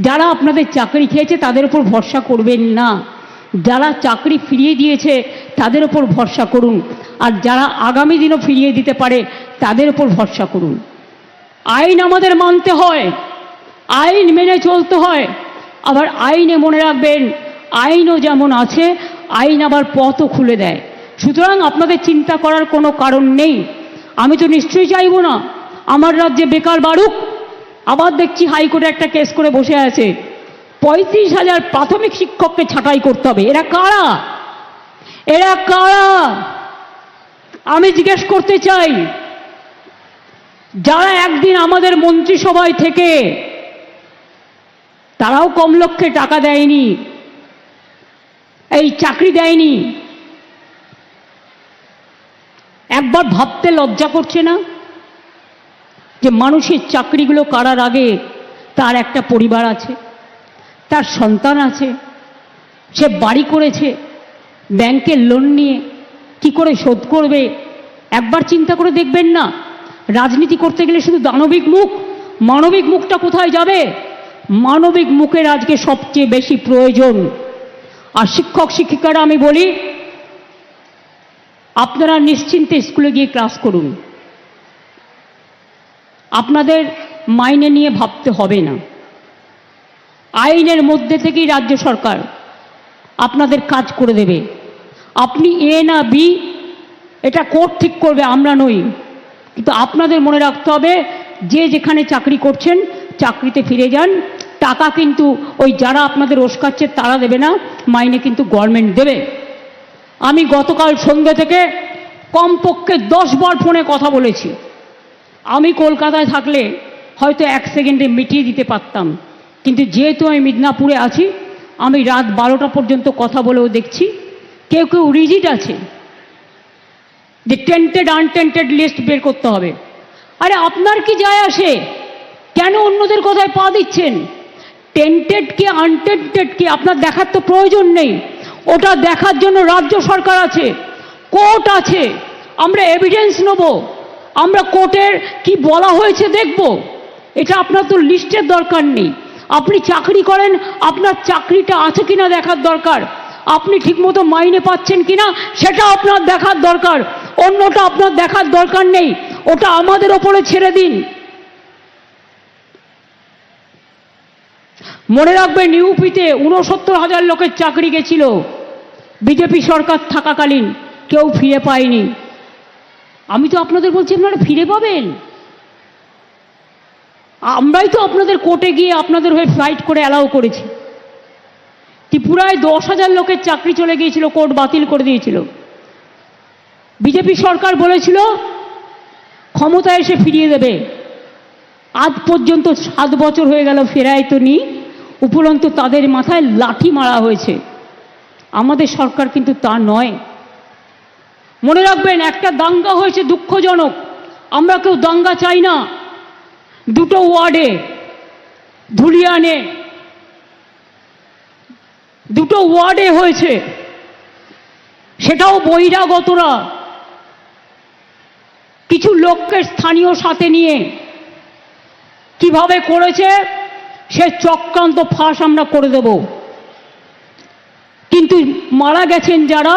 যারা আপনাদের চাকরি খেয়েছে, তাদের উপর ভরসা করবেন না। যারা চাকরি ফিরিয়ে দিয়েছে, তাদের উপর ভরসা করুন। আর যারা আগামী দিনও ফিরিয়ে দিতে পারে, তাদের উপর ভরসা করুন। আইন আমাদের মানতে হয়। আইন মেনে চলতে হয়। আবার আইনে মনে রাখবেন, আইনও যেমন আছে, আইন আবার পথও খুলে দেয়। সুতরাং আপনাদের চিন্তা করার কোনো কারণ নেই। আমি তো নিশ্চয়ই চাইব না। আমার রাজ্যে বেকার বাড়ুক। আবার দেখছি হাইকোর্টে একটা কেস করে বসে আছে। পঁয়ত্রিশ হাজার প্রাথমিক শিক্ষককে ছাঁটাই করতে হবে। এরা কারা? এরা কারা? আমি জিজ্ঞেস করতে চাই, যারা একদিন আমাদের মন্ত্রিসভায় থেকে তারাও কম লক্ষ্যে টাকা দেয়নি, এই চাকরি দেয়নি, একবার ভাবতে লজ্জা করছে না? যে মানুষের চাকরিগুলো করার আগে তার একটা পরিবার আছে, তার সন্তান আছে, সে বাড়ি করেছে ব্যাংকের লোন নিয়ে কি করে শোধ করবে? একবার চিন্তা করে দেখবেন না, রাজনীতি করতে গেলে শুধু দানবিক মুখ, মানবিক মুখটা কোথায় যাবে? মানবিক মুখের আজকে সবচেয়ে বেশি প্রয়োজন। আর শিক্ষক শিক্ষিকারা আমি বলি, আপনারা নিশ্চিন্তে স্কুলে গিয়ে ক্লাস করুন। আপনাদের মাইনে নিয়ে ভাবতে হবে না। আইনের মধ্যে থেকেই রাজ্য সরকার আপনাদের কাজ করে দেবে। আপনি এ না বি, এটা কোর্ট ঠিক করবে, আমরা নই। কিন্তু আপনাদের মনে রাখতে হবে, যে যেখানে চাকরি করছেন, চাকরিতে ফিরে যান। টাকা কিন্তু ওই যারা আপনাদের ওস্কাচ্ছে, তারা দেবে না, মাইনে কিন্তু গভর্নমেন্ট দেবে। আমি গতকাল সন্ধ্যে থেকে কমপক্ষে দশ বার ফোনে কথা বলেছি। আমি কলকাতায় থাকলে হয়তো এক সেকেন্ডে মিটিয়ে দিতে পারতাম। কিন্তু যেহেতু আমি মিদনাপুরে আছি, আমি রাত বারোটা পর্যন্ত কথা বলেও দেখছি। কেউ কেউ রিজিট আছে যে টেন্টেড, আনটেন্টেড লিস্ট বের করতে হবে। আরে আপনার কি যায় আসে? কেন অন্যদের কথায় পা দিচ্ছেন? টেন্টেড কি, আনটেন্টেড কি, আপনার দেখার তো প্রয়োজন নেই। ওটা দেখার জন্য রাজ্য সরকার আছে, কোর্ট আছে। আমরা এভিডেন্স নেব। আমরা কোর্টের কি বলা হয়েছে দেখব। এটা আপনার তো লিস্টের দরকার নেই। আপনি চাকরি করেন, আপনার চাকরিটা আছে কিনা দেখার দরকার। আপনি ঠিকমতো মাইনে পাচ্ছেন কিনা, সেটা আপনার দেখার দরকার। অন্যটা আপনার দেখার দরকার নেই। ওটা আমাদের ওপরে ছেড়ে দিন। মনে রাখবেন, ইউপিতে উনসত্তর হাজার লোকের চাকরি গেছিল। বিজেপি সরকার থাকাকালীন, কেউ ফিরে পায়নি। আমি তো আপনাদের বলছি আপনারা ফিরে পাবেন। আমরাই তো আপনাদের কোর্টে গিয়ে আপনাদের হয়ে ফাইট করে অ্যালাউ করেছি। ত্রিপুরায় দশ হাজার লোকের চাকরি চলে গিয়েছিল, কোর্ট বাতিল করে দিয়েছিল। বিজেপি সরকার বলেছিল, ক্ষমতা এসে ফিরিয়ে দেবে। আজ পর্যন্ত সাত বছর হয়ে গেল ফেরায় তো নি, উপরন্তু তাদের মাথায় লাঠি মারা হয়েছে। আমাদের সরকার কিন্তু তা নয়। মনে রাখবেন, একটা দাঙ্গা হয়েছে দুঃখজনক। আমরা কেউ দাঙ্গা চাই না। দুটো ওয়ার্ডে, ধুলিয়ানে, দুটো ওয়ার্ডে হয়েছে। সেটাও বহিরাগতরা। কিছু লোককে স্থানীয় সাথে নিয়ে কীভাবে করেছে, সে চক্রান্ত ফাঁস আমরা করে দেব। কিন্তু মারা গেছেন যারা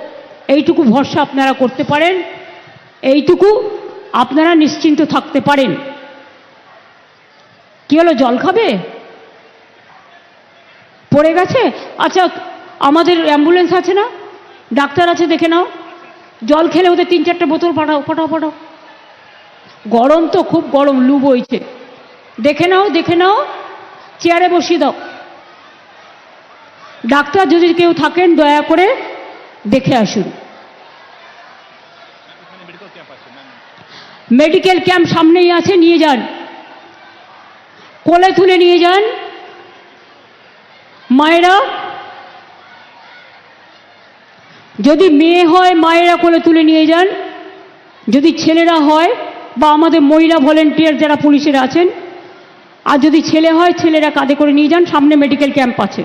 এইটুকু ভরসা আপনারা করতে পারেন, এইটুকু আপনারা নিশ্চিন্ত থাকতে পারেন। কি হলো, জল খাবে? পড়ে গেছে? আচ্ছা আমাদের অ্যাম্বুলেন্স আছে না? ডাক্তার আছে, দেখে নাও। জল খেলে ওদের তিন চারটে বোতল পাঠাও পাঠাও পাঠাও। গরম তো, খুব গরম, লু বইছে। দেখে নাও দেখে নাও, চেয়ারে বসিয়ে দাও। ডাক্তার যদি কেউ থাকেন, দয়া করে দেখে আসুন। মেডিকেল ক্যাম্প সামনেই আছে, নিয়ে যান। কোলে তুলে নিয়ে যান। মায়েরা, যদি মেয়ে হয়, মায়েরা কোলে তুলে নিয়ে যান। যদি ছেলেরা হয়, বা আমাদের মহিলা ভলেন্টিয়ার যারা পুলিশের আছেন, আর যদি ছেলে হয়, ছেলেরা কাঁধে করে নিয়ে যান, সামনে মেডিকেল ক্যাম্প আছে।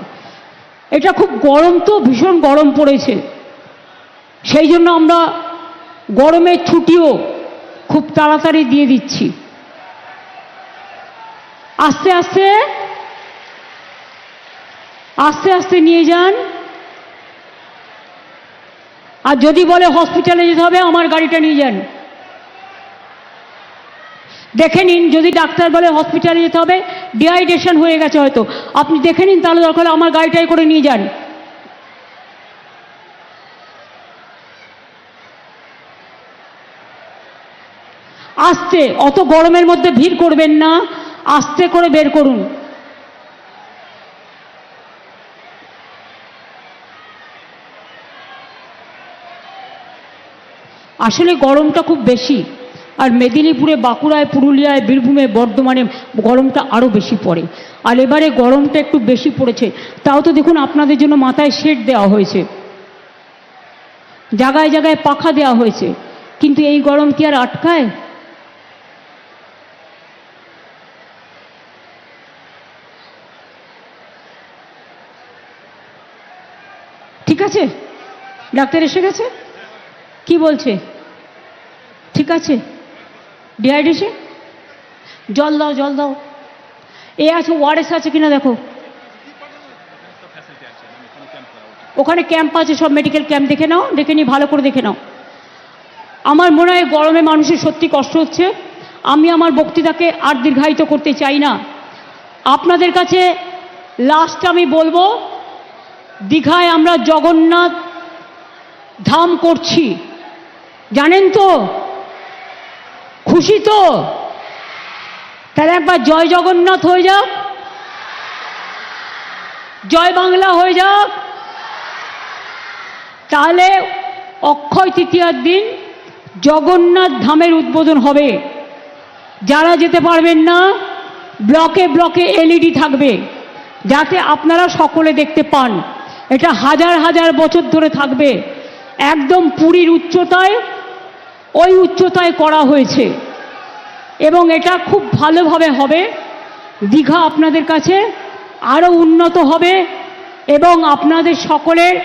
এটা খুব গরম তো, ভীষণ গরম পড়েছে। সেই জন্য আমরা গরমের ছুটিও খুব তাড়াতাড়ি দিয়ে দিচ্ছি। আস্তে আস্তে আস্তে আস্তে নিয়ে যান। আর যদি বলে হসপিটালে যেতে হবে, আমার গাড়িটা নিয়ে যান। দেখে নিন, যদি ডাক্তার বলে হসপিটালে যেতে হবে ডিহাইড্রেশন হয়ে গেছে হয়তো। আপনি দেখে নিন তাহলে দরকার আমার গাড়িটাই করে নিয়ে যান। আস্তে, অত গরমের মধ্যে ভিড় করবেন না, আস্তে করে বের করুন। আসলে গরমটা খুব বেশি, আর মেদিনীপুরে, বাঁকুড়ায়, পুরুলিয়ায়, বীরভূমে, বর্ধমানে গরমটা আরও বেশি পড়ে। আর এবারে গরমটা একটু বেশি পড়েছে, তাও তো দেখুন আপনাদের জন্য মাথায় শেড দেওয়া হয়েছে। জায়গায় জায়গায় পাখা দেওয়া হয়েছে, কিন্তু এই গরম কি আর আটকায়? আছে ডাক্তার এসে গেছে? কি বলছে? ঠিক আছে। ডিহাইড্রেশন জল দাও জল দাও। এ আছে ওয়ারেস আছে কিনা দেখো। ওখানে ক্যাম্প আছে, সব মেডিকেল ক্যাম্প দেখে নাও, দেখে নিয়ে ভালো করে দেখে নাও। আমার মনে হয় গরমে মানুষের সত্যি কষ্ট হচ্ছে। আমি আমার বক্তৃতাকে আর দীর্ঘায়িত করতে চাই না। আপনাদের কাছে লাস্ট আমি বলব দীঘায় আমরা জগন্নাথ ধাম করছি। জানেন তো? খুশি তো? তাহলে একবার জয় জগন্নাথ হয়ে যাক জয় বাংলা হয়ে যাক তাহলে অক্ষয় তৃতীয়ার দিন জগন্নাথ ধামের উদ্বোধন হবে। যারা যেতে পারবেন না, ব্লকে ব্লকে এলইডি থাকবে। যাতে আপনারা সকলে দেখতে পান। এটা হাজার হাজার বছর ধরে থাকবে। একদম পুরীর উচ্চতায়, ওই উচ্চতায় করা হয়েছে। এবং এটা খুব ভালোভাবে হবে। দীঘা আপনাদের কাছে আরও উন্নত হবে এবং আপনাদের সকলের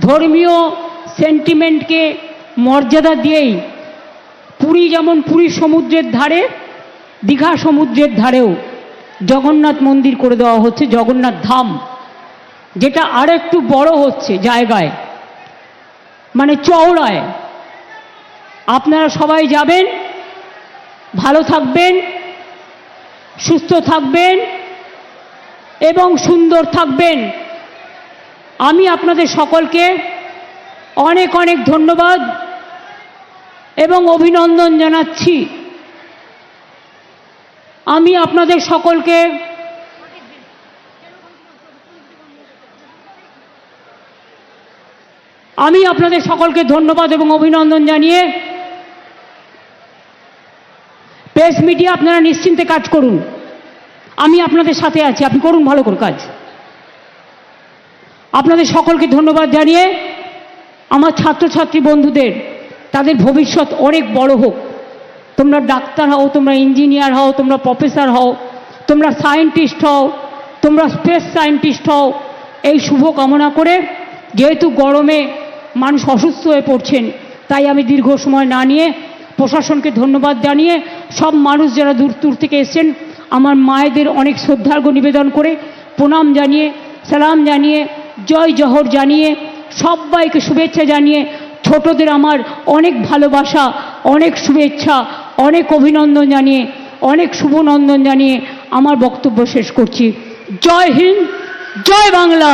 ধর্মীয় সেন্টিমেন্টকে মর্যাদা দিয়েই পুরী যেমন পুরী সমুদ্রের ধারে, দীঘা সমুদ্রের ধারেও জগন্নাথ মন্দির করে দেওয়া হচ্ছে, জগন্নাথ ধাম। যেটা আর একটু বড় হচ্ছে জায়গায় মানে চওড়ায়। আপনারা সবাই যাবেন, ভালো থাকবেন, সুস্থ থাকবেন এবং সুন্দর থাকবেন। আমি আপনাদের সকলকে অনেক অনেক ধন্যবাদ এবং অভিনন্দন জানাচ্ছি। আমি আপনাদের সকলকে আমি আপনাদের সকলকে ধন্যবাদ এবং অভিনন্দন জানিয়ে প্রেস মিডিয়া আপনারা নিশ্চিন্তে কাজ করুন। আমি আপনাদের সাথে আছি, আপনি করুন ভালো করে কাজ। আপনাদের সকলকে ধন্যবাদ জানিয়ে আমার ছাত্রছাত্রী বন্ধুদের, তাদের ভবিষ্যৎ অনেক বড় হোক। তোমরা ডাক্তার হও, তোমরা ইঞ্জিনিয়ার হও, তোমরা প্রফেসর হও, তোমরা সায়েন্টিস্ট হও, তোমরা স্পেস সায়েন্টিস্ট হও, এই শুভ কামনা করে যেহেতু গরমে মানুষ অসুস্থ হয়ে পড়ছেন। তাই আমি দীর্ঘ সময় না নিয়ে প্রশাসনকে ধন্যবাদ জানিয়ে সব মানুষ যারা দূর দূর থেকে এসছেন, আমার মায়েদের অনেক শ্রদ্ধার্ঘ নিবেদন করে প্রণাম জানিয়ে, সালাম জানিয়ে, জয় জহর জানিয়ে, সবাইকে শুভেচ্ছা জানিয়ে ছোটদের আমার অনেক ভালোবাসা, অনেক শুভেচ্ছা, অনেক অভিনন্দন জানিয়ে, অনেক শুভনন্দন জানিয়ে আমার বক্তব্য শেষ করছি। জয় হিন্দ, জয় বাংলা।